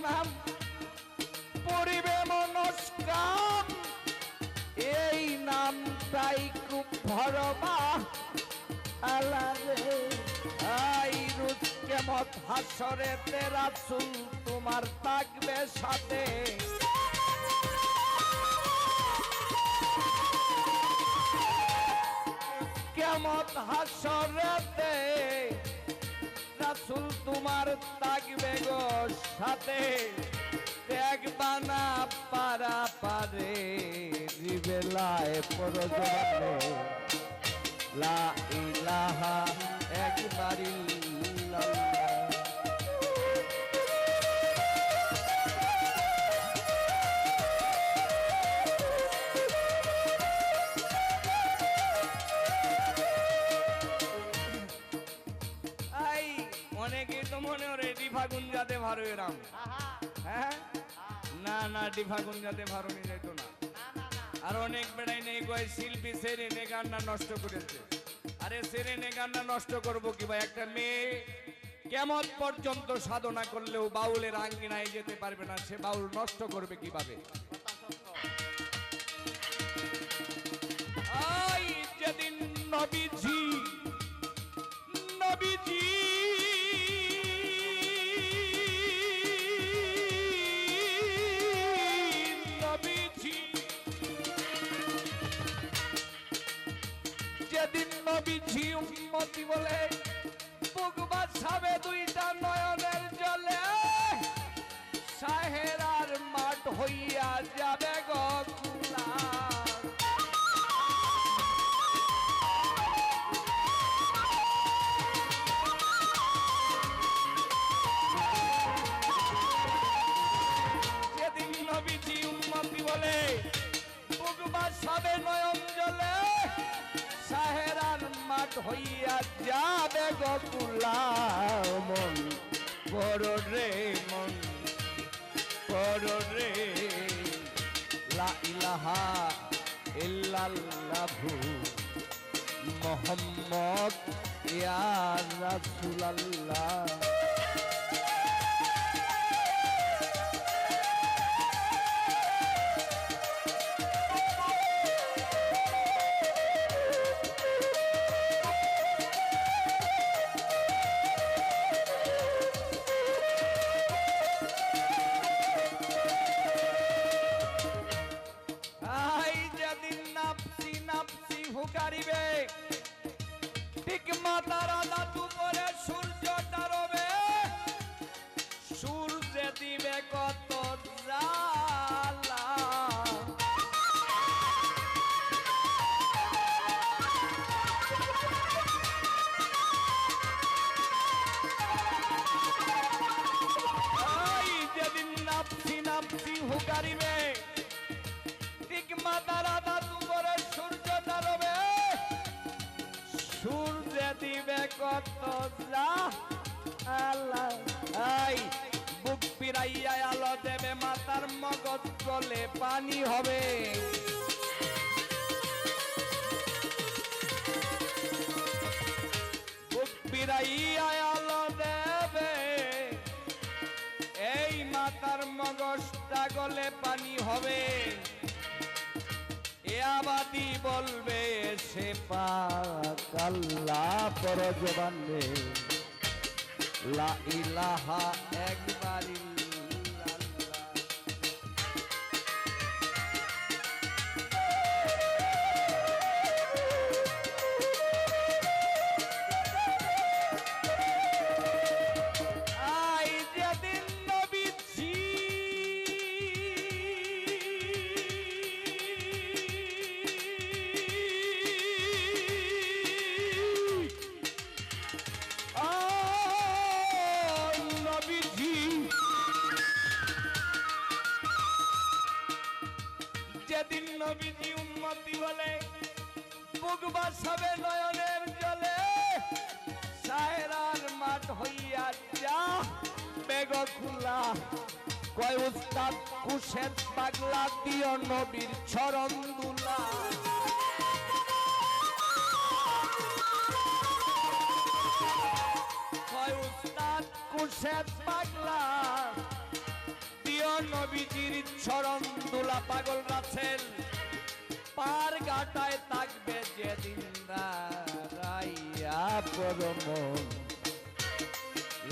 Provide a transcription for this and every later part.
প্রণাম পরিবে মনস্কাম এই নামটাই খুব ভরমা। আলারে আই রুজ কেমত হাসরে, তেরা চুল তোমার থাকবে সাথে। কেমত হাসরেতে রাসুল তোমার থাকবে গো সাথে। দেখবা না পারা পারে রিবেলায় পরজনে লা ইলাহা ডিফাগুন যাতে ভালো এরাম। হ্যাঁ? না না ডিফাগুন যাতে ভালো নিয়ে যেত না। আর অনেক বেড়াই নেই কয় শিল্পী সেরে নে গান্না নষ্ট করেছে। আরে সেরে নে গান্না নষ্ট করব কি ভাই? একটা মেয়ে কেমন পর্যন্ত সাধনা করলেও বাউলের আঙ্গিনায় যেতে পারবে না সে বাউল নষ্ট করবে কীভাবে? যেদিন নবীজি বুক বাছাবে দুইটা নয়নের জলে। সাহেরার মাঠ হইয়া যাবে। হইয়া যাবে গোকুলা মন বড় রে মন, বড় রে লা ইলাহা ইল্লাল্লাহু মোহাম্মদ ইয়া রাসূলুল্লাহ। মাতার দাদু করে সূর্য ডারবে সূর্যে দিবে কত জ্বালা। যেদিন নাপসি নাপসি হুকারিবে। ঠিক মাতারা কত আই বুক পিরাইয়া আলো দেবে, মাতার মগজ গলে পানি হবে। বুক পিরাইয়া আলো দেবে, এই মাতার মগজ পাগলে পানি হবে। আবাদি বলবে সে পাকাল্লা আল্লাহ পর জবানে লা ইলাহা একবার বুক বাসাবে নয়নের জলে। সায়রার মাঠ হইয়া যা, বেগ কয় উস্তাদ, কুশের পাগলা, দিও নবীর চরণ দুলা। নবীজির চরণ দুলা। পাগল রাছেন পার গাটায় থাকবে যেদিন রাইয়া পরম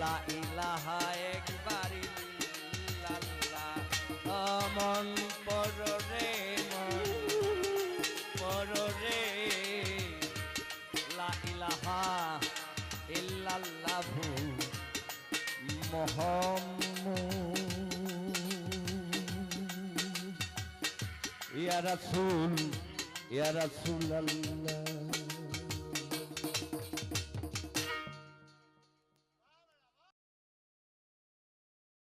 লা ইলাহা একবার ইল্লাল্লাহ মন পররে মন পররে লা ইলাহা ইল্লাল্লাহু মোহাম্মদ। ইয়া রাসূল Ya Rasulallah